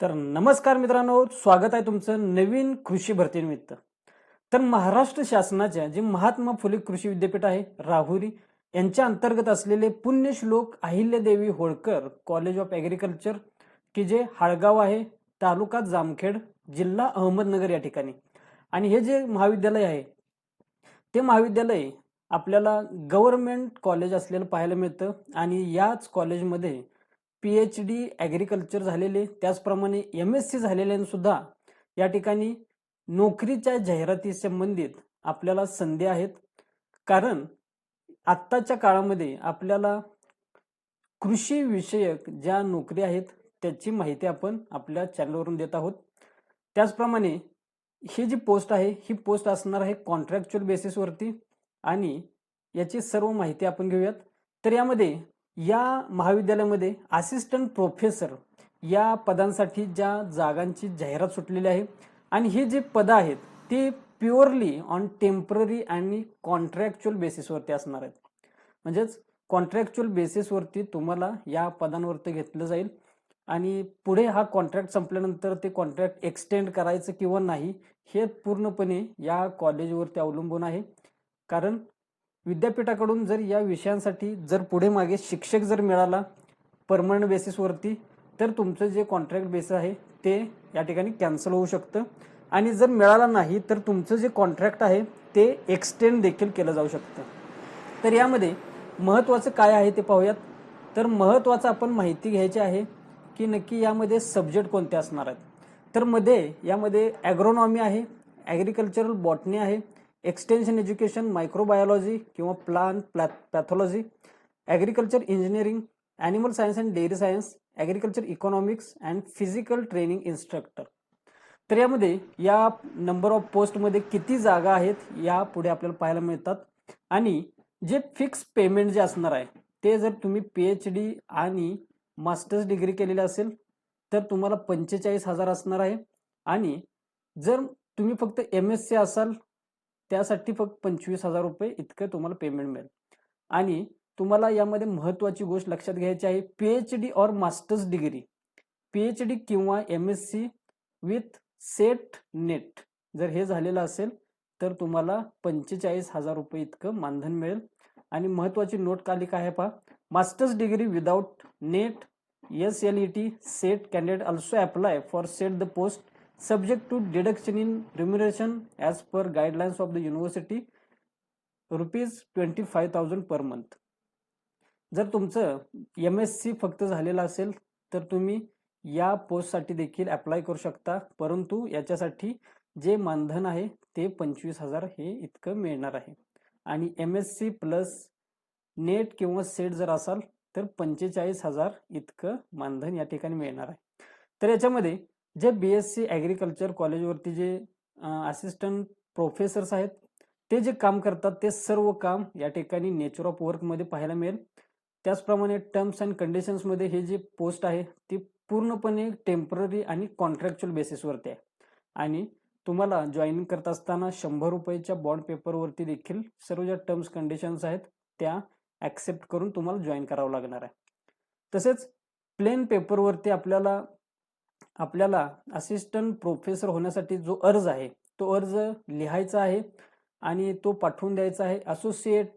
तर नमस्कार मित्रांनो स्वागत आहे तुमचं नवीन कृषी भरतीनिमित्त. तर महाराष्ट्र शासनाच्या जे महात्मा फुले कृषी विद्यापीठ आहे राहुरी यांच्या अंतर्गत असलेले Punyashlok Ahilyadevi Holkar college of agriculture की जे हाळगाव आहे तालुका जामखेड जिल्हा अहमदनगर या ठिकाणी. आणि हे जे महाविद्यालय आहे ते महाविद्यालय आपल्याला गव्हर्नमेंट कॉलेज असलेलं पाहायला मिळतं. आणि याच कॉलेजमध्ये पी एच डी ॲग्रिकल्चर झालेले त्याचप्रमाणे एम एस सी झालेल्यांसुद्धा या ठिकाणी नोकरीच्या जाहिराती संबंधित आपल्याला संधी आहेत. कारण आत्ताच्या काळामध्ये आपल्याला कृषी विषयक ज्या नोकरी आहेत त्याची माहिती आपण आपल्या चॅनलवरून देत आहोत. त्याचप्रमाणे ही जी पोस्ट आहे ही पोस्ट असणार आहे कॉन्ट्रॅक्च्युअल बेसिसवरती आणि याची सर्व माहिती आपण घेऊयात. तर यामध्ये या महाविद्यालयामध्ये असिस्टंट प्रोफेसर या पदांसाठी ज्या जागांची जाहिरात सुटलेली आहे आणि हे जे पदं आहेत ते प्युअरली ऑन टेंपररी आणि कॉन्ट्रॅक्च्युअल बेसिसवरती असणार आहेत. म्हणजेच कॉन्ट्रॅक्च्युअल बेसिसवरती तुम्हाला या पदांवरती घेतलं जाईल आणि पुढे हा कॉन्ट्रॅक्ट संपल्यानंतर ते कॉन्ट्रॅक्ट एक्सटेंड करायचं किंवा नाही हे पूर्णपणे या कॉलेजवरती अवलंबून आहे. कारण विद्यापीठाकडून जर या विषयांसाठी जर पुढे मागे शिक्षक जर मिळाला परमनंट बेसिसवरती तर तुमचं जे कॉन्ट्रॅक्ट बेसिस आहे ते या ठिकाणी कॅन्सल होऊ शकतं. आणि जर मिळाला नाही तर तुमचं जे कॉन्ट्रॅक्ट आहे ते एक्सटेंड देखील केलं जाऊ शकतं. तर यामध्ये महत्त्वाचं काय आहे ते पाहूयात. तर महत्त्वाचं आपण माहिती घ्यायची आहे की नक्की यामध्ये सब्जेक्ट कोणते असणार आहेत. तर मध्ये यामध्ये ॲग्रोनॉमी आहे ॲग्रिकल्चरल बॉटनी आहे एक्सटेन्शन एज्युकेशन मायक्रोबायोलॉजी किंवा plant प्लॅ pathology agriculture engineering animal science and dairy science agriculture economics and physical training instructor तर यामध्ये या नंबर ऑफ पोस्टमध्ये किती जागा आहेत या पुढे आपल्याला पाहायला मिळतात. आणि जे फिक्स पेमेंट जे असणार आहे ते जर तुम्ही पी एच डी आणि मास्टर्स डिग्री केलेली असेल तर तुम्हाला पंचेचाळीस हजार असणार आहे. आणि जर तुम्ही फक्त एम एस सी असाल त्यासाठी फक्त पंचवीस हजार रुपये इतकं तुम्हाला पेमेंट मिळेल. आणि तुम्हाला यामध्ये महत्त्वाची गोष्ट लक्षात घ्यायची आहे पी एच डी और masters degree P H D किंवा M S C with SET NET जर हे झालेलं असेल तर तुम्हाला पंचेचाळीस हजार रुपये इतकं मानधन मिळेल. आणि महत्त्वाची नोट काली काय आहे पहा masters degree without NET S L E T SET candidate also apply for SET the post subject to deduction in remuneration as per guidelines of the university rupees twenty five thousand per month जर तुमचं M S C फक्त झालेलं असेल तर तुम्ही या पोस्टसाठी देखील apply करू शकता. परंतु याच्यासाठी जे मानधन आहे ते पंचवीस हजार हे इतकं मिळणार आहे. आणि M S C plus NET किंवा सेट जर असाल तर पंचेचाळीस हजार इतकं मानधन या ठिकाणी मिळणार आहे. तर याच्यामध्ये जे बी एस सी ॲग्रिकल्चर कॉलेजवरती जे असिस्टंट प्रोफेसर्स आहेत ते जे काम करतात ते सर्व काम या ठिकाणी नेचर ऑफ वर्कमध्ये पाहायला मिळेल. त्याचप्रमाणे टर्म्स अँड कंडिशन्समध्ये हे जे पोस्ट आहे ती पूर्णपणे टेंपररी आणि कॉन्ट्रॅक्च्युअल बेसिसवरती आहे. आणि तुम्हाला जॉईनिंग करत असताना शंभर रुपयेच्या बॉन्ड पेपरवरती देखील सर्व ज्या टर्म्स कंडिशन्स आहेत त्या ॲक्सेप्ट करून तुम्हाला जॉईन करावं लागणार आहे. तसेच प्लेन पेपरवरती आपल्याला आपल्याला असिस्टंट प्रोफेसर होण्यासाठी जो अर्ज आहे तो अर्ज लिहायचा आहे आणि तो पाठवून द्यायचा आहे. Associate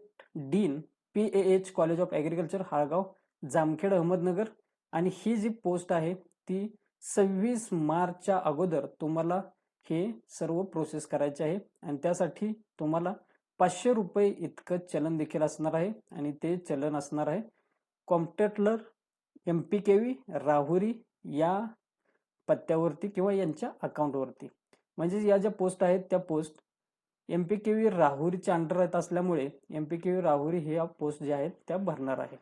dean P A H college of agriculture Halgaon Jamkhed Ahmednagar. आणि ही जी पोस्ट आहे ती सव्वीस मार्चच्या अगोदर तुम्हाला हे सर्व प्रोसेस करायचे आहे. आणि त्यासाठी तुम्हाला पाचशे रुपये इतकं चलन देखील असणार आहे. आणि ते चलन असणार आहे. Comptroller M P K V Rahuri या पत्त्यावरती किंवा यांच्या अकाउंटवरती म्हणजे या ज्या पोस्ट आहेत त्या post M P K V राहुरीच्या under येत असल्यामुळे M P K V Rahuri ह्या पोस्ट ज्या आहेत त्या भरणार आहे.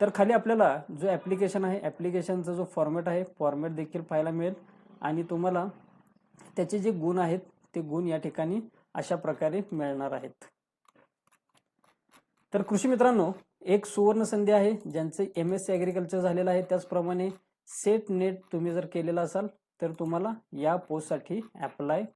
तर खाली आपल्याला जो ॲप्लिकेशन आहे ॲप्लिकेशनचा जो फॉर्मॅट आहे फॉर्मॅट देखील पाहायला मिळेल. आणि तुम्हाला त्याचे जे गुण आहेत ते गुण या ठिकाणी अशा प्रकारे मिळणार आहेत. तर कृषी मित्रांनो एक सुवर्ण संधी आहे ज्यांचं एम एस सी ॲग्रिकल्चर झालेलं आहे. त्याचप्रमाणे सेट नेट तुम्ही जर केलेला असाल तर तुम्हाला या पोस्टसाठी अप्लाय